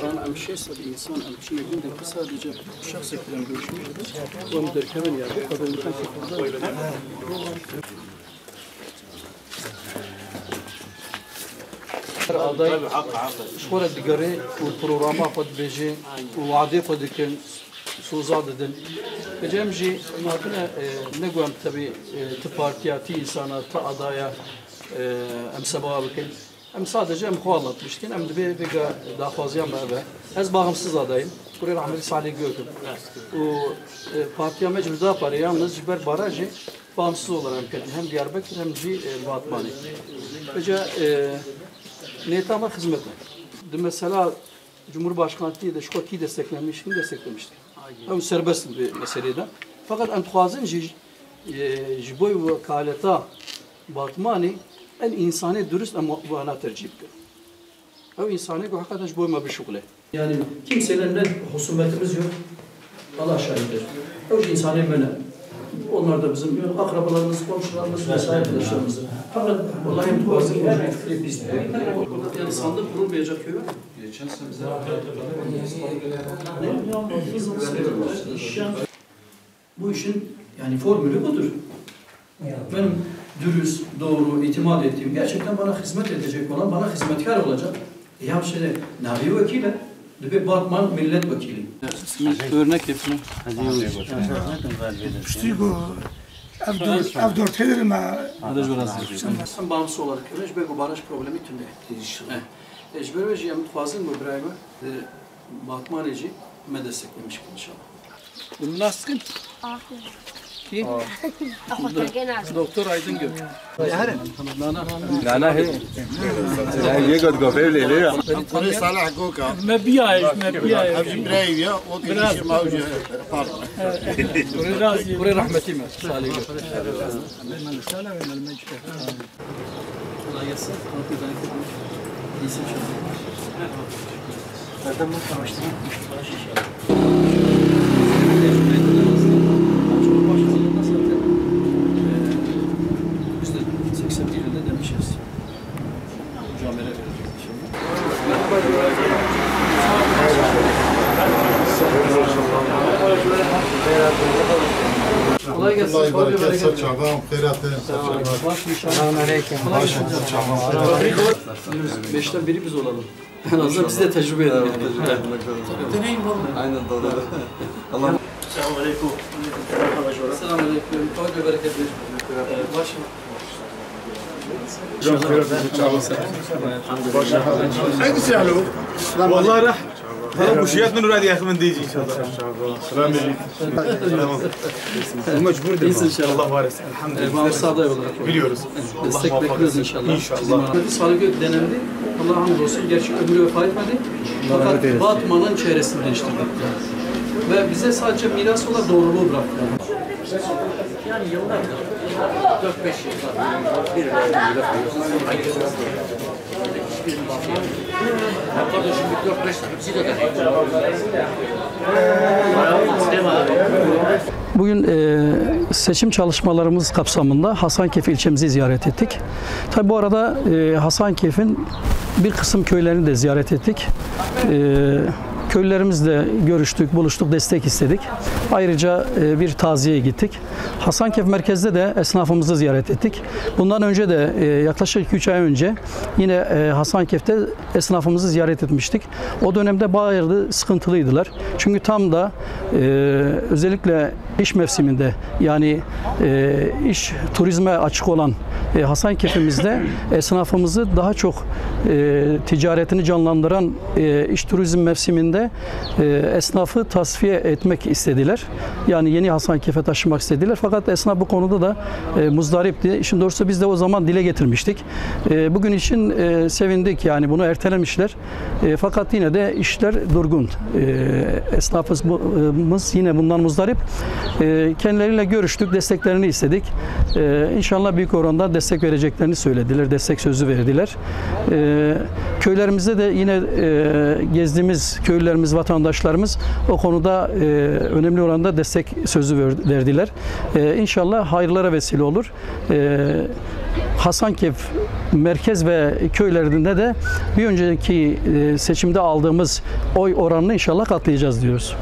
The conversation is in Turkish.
Can em şehsa bir insan em çine günde ki sadece şahs ekran görüşmüştür. O müderkemen insan ki burada aday şöyle digare u programa xwe dibêjin û wadê xwe dikin soza didin Becem jî matine ne guhem tebî ti partiya ti insana ti adaya em seba bikin em sadece em xwe anlatmıştın em dibê vêga daxwaziyan me ev e ez bağımsız adayım Kurê rahmetli Salih Göküm û partiya me civda parê yalnız ji ber barajê bağımsız olarak kedin hem Diyarbakır hem jî Batmanê Bece Niyetama hizmet var. De mesela Cumhurbaşkanlığı da şu ki desteklenmiş, kim desteklemişti? Hem serbest bir meseleden. Fakat enthuazın jiboy ve kaleta Batmani insani dürüst ama bu ana tercih ediyor. O insani bu hakikaten jiboy ma bir şukle. Yani kimselerle husumetimiz yok. Allah şahittir. O insani böyle. Onlar da bizim yani akrabalarımız, komşularımız vesaire arkadaşlarımız. Fakat vallahi enthuazın bir fikri biz Yani sandık kurulmayacak köy var. Geçen sene bize Bu işin yani formülü budur. Benim dürüst, doğru, itimat ettiğim, gerçekten bana hizmet edecek olan, bana hizmetkar olacak. E ya şimdi Nabi Vekili, bir Batman milletvekili. Örnek yapın. Stigo ev dört hedir ma Hadi biraz. Sen bağımsız olarak görüş ve bu baraj problemi tünde. Ejber ve jiyem fazıl mı İbrahim'e Batmaneci me desteklemiş inşallah. Bunlaskın. Aferin. Kim? Doktor Aydın Gök. Nana he. Ya ye got gofev le le. Kore Salah Goka. Me biya, me biya. Hepsi brave ya. O kişi şey mavcu. Pardon. Kore razı. Kore rahmeti mi? Salih. Salah ve melmecke. Kolay gelsin. İyisin şu an. Zaten bu savaştı. Savaş inşallah. Kolay gelsin. Kolay gelsin. Çabam, ferate. Selamünaleyküm. Kolay gelsin. Beşten biri biz olalım. En azından biz de tecrübe edelim. Deneyim oldu. Aynen doğru. Allah. Selamünaleyküm. Selamünaleyküm. Kolay ve bereketli. Başım. Hangisi yahlu? Vallahi rahat. ابو شيات من ولادي يا اخي من ديجي ان شاء الله سلام مجبور İyisin inşallah. الله وارث الحمد Ee, لله Bağımsız aday olarak. biliyoruz Destek Allah bekliyoruz muhafaza inşallah. İnşallah. Bizim Sağlık Gök denendi. Allah'a hamdolsun. Gerçi ömrü vefat etmedi. Fakat Batman'ın çevresini değiştirdik. Ve bize sadece miras olarak doğruluğu bıraktı. Yani yıllardır, 4-5 yıllar bir Kardeşim bir 4-5 hepsi de değil. Bugün e, seçim çalışmalarımız kapsamında Hasankeyf ilçemizi ziyaret ettik. Tabi bu arada e, Hasankeyf'in bir kısım köylerini de ziyaret ettik. E, köylülerimizle görüştük, buluştuk, destek istedik. Ayrıca e, bir taziyeye gittik. Hasankeyf merkezde de esnafımızı ziyaret ettik. Bundan önce de e, yaklaşık 3 ay önce yine e, Hasankeyf'te esnafımızı ziyaret etmiştik. O dönemde bayağı sıkıntılıydılar. Çünkü tam da e, özellikle iş mevsiminde yani iş turizme açık olan Hasankeyf'imizde esnafımızı daha çok ticaretini canlandıran iş turizm mevsiminde e, esnafı tasfiye etmek istediler. Yani yeni Hasankeyf'e taşımak istediler. Fakat esnaf bu konuda da e, muzdaripti. İşin doğrusu biz de o zaman dile getirmiştik. E, bugün için e, sevindik yani bunu ertelemişler. E, fakat yine de işler durgun. E, esnafımız yine bundan muzdarip. E, kendileriyle görüştük, desteklerini istedik. E, inşallah büyük oranda destek vereceklerini söylediler, destek sözü verdiler. E, köylerimizde de yine e, gezdiğimiz köylülerimiz, vatandaşlarımız o konuda e, önemli oranda destek sözü ver- verdiler. E, inşallah hayırlara vesile olur. E, Hasankeyf merkez ve köylerinde de bir önceki e, seçimde aldığımız oy oranını inşallah katlayacağız diyoruz.